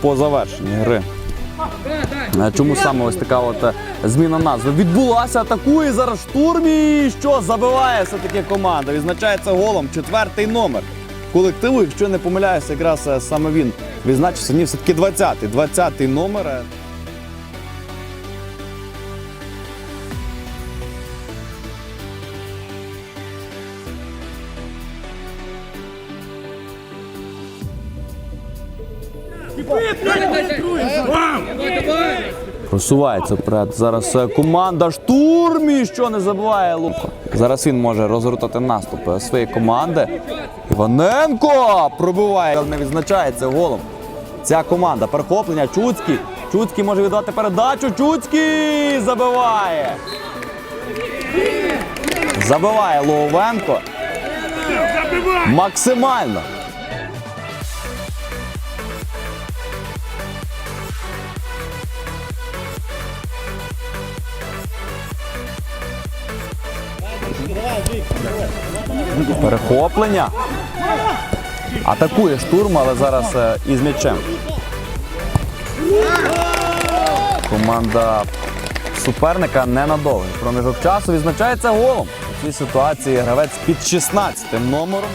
по завершенні гри. Е, Чому саме ось така от е, зміна назви? Відбулася, атакує зараз штурм і що забиває все-таки команда. Відзначається голом четвертий номер колективу. Якщо не помиляюся, якраз е, саме він відзначився. Ні, все-таки 20-й. 20-й номер. Просувається вперед. Зараз е, команда штурмі, що не забуває Луко. Зараз він може розгортати наступ своєї команди. Іваненко пробиває, не відзначається голом. Ця команда перехоплення. Чуцький. Чуцький може віддати передачу. Чуцький забиває. Забиває Ловенко. Максимально. Перехоплення. Атакує штурм, але зараз е, із м'ячем. Команда суперника ненадовго. Проміжок часу відзначається голом. У цій ситуації гравець під 16 номером.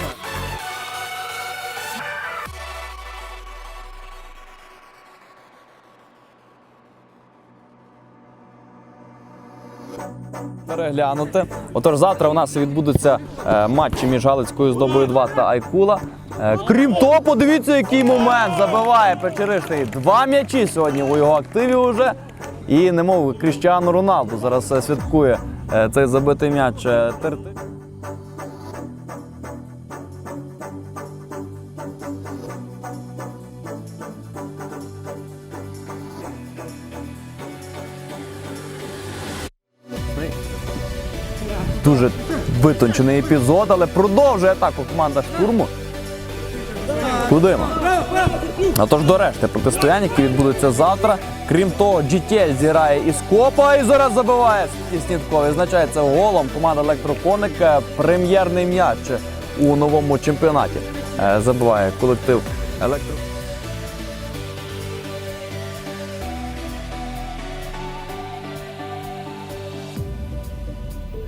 Переглянути. Отож, завтра у нас відбудуться е, матчі між Галицькою здобою 2 та Айкула. Е, крім того, подивіться, який момент забиває Печеришний. Два м'ячі сьогодні у його активі вже. І немов Кріщану Роналду зараз е, святкує цей забитий м'яч. Дуже витончений епізод, але продовжує атаку команда штурму. Кудима. А тож до решти протистояння, які відбудуться завтра. Крім того, GTL зіграє із Копа і зараз забиває Снідко. Відзначається голом команда Електроконик. е, Прем'єрний м'яч у новому чемпіонаті. Е, Забиває колектив Електро.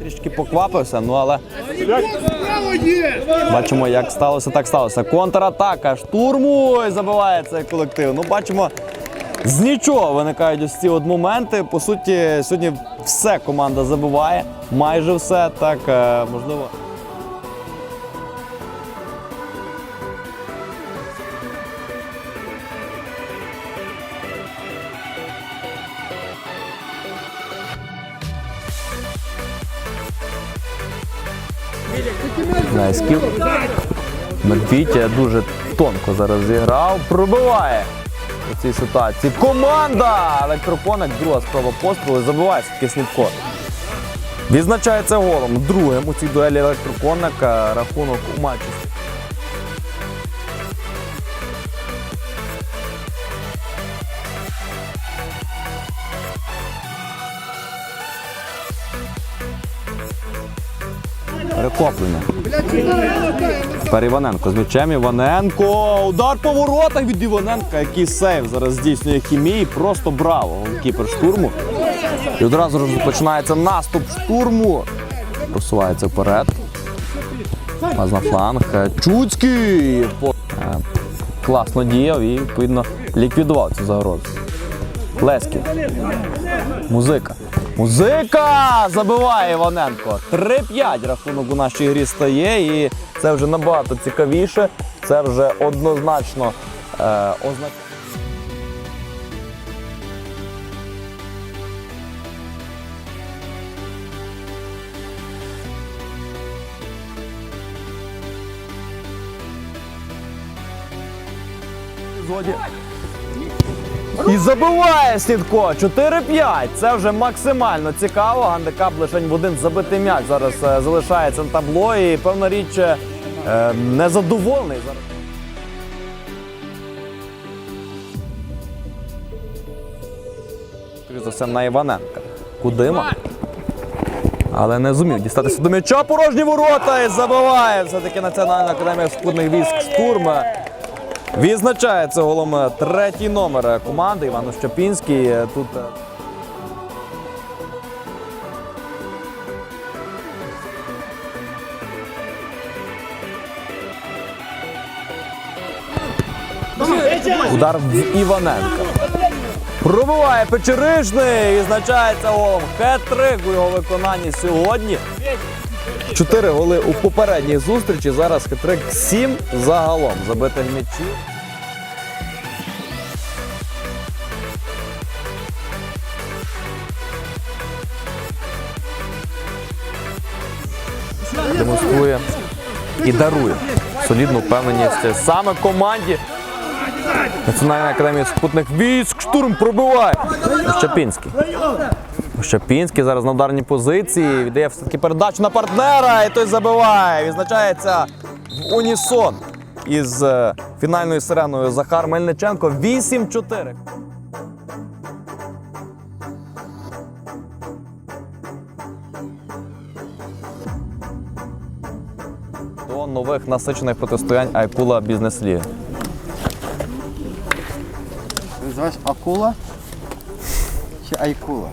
Трішки поквапився, ну але бачимо, як сталося, так сталося. Контратака штурму забиває цей колектив. Ну, бачимо, з нічого виникають ось ці от моменти. По суті, сьогодні все команда забиває, майже все. Так, е, можливо. Найскіл. Медвідь дуже тонко зараз зіграв. Пробиває у цій ситуації. Команда! Електропоник, друга спроба пострілу. Забиває все-таки. Відзначається голом. Другим у цій дуелі електропоника рахунок у матчі. Перехоплення. Тепер Іваненко з м'ячем. Іваненко. Удар по воротах від Іваненка. Який сейв зараз здійснює хімії. Просто браво. Голкіпер штурму. І одразу ж починається наступ штурму. Просувається вперед. Пас на фланг. Чуцький. Е, Класно діяв і відповідно ліквідував цю загрозу. Леськів. Музика. Музика! Забиває Іваненко. 3-5 рахунок у нашій грі стає, і це вже набагато цікавіше. Це вже однозначно е, означає. епізоді. І забиває Слідко 4-5. Це вже максимально цікаво. Гандикап лише в один забитий м'яч зараз е, залишається на табло. І певна річ е, незадоволений зараз. Скоріше за все на Іваненка. Кудима. Але не зумів дістатися до м'яча. Порожні ворота і забиває все-таки Національна академія скудних військ штурма. Відзначається голом е, третій номер е, команди Іван Щепінський. Е, Тут удар в Іваненка. Пробиває Печеришний, відзначається голом. Хет-трик у його виконанні сьогодні. Чотири голи у попередній зустрічі. Зараз хитрик сім загалом забитих м'ячів. Демонструє і дарує солідну впевненість саме команді Національної академії сухопутних військ. Штурм пробиває. Щепінський. Щепінський зараз на ударній позиції. Віддає все-таки передачу на партнера, і той забиває. Відзначається в унісон із е, фінальною сиреною Захар Мельниченко. 8-4. До нових насичених протистоянь Айкула Бізнес Ліги. Ти називаєш акула чи айкула?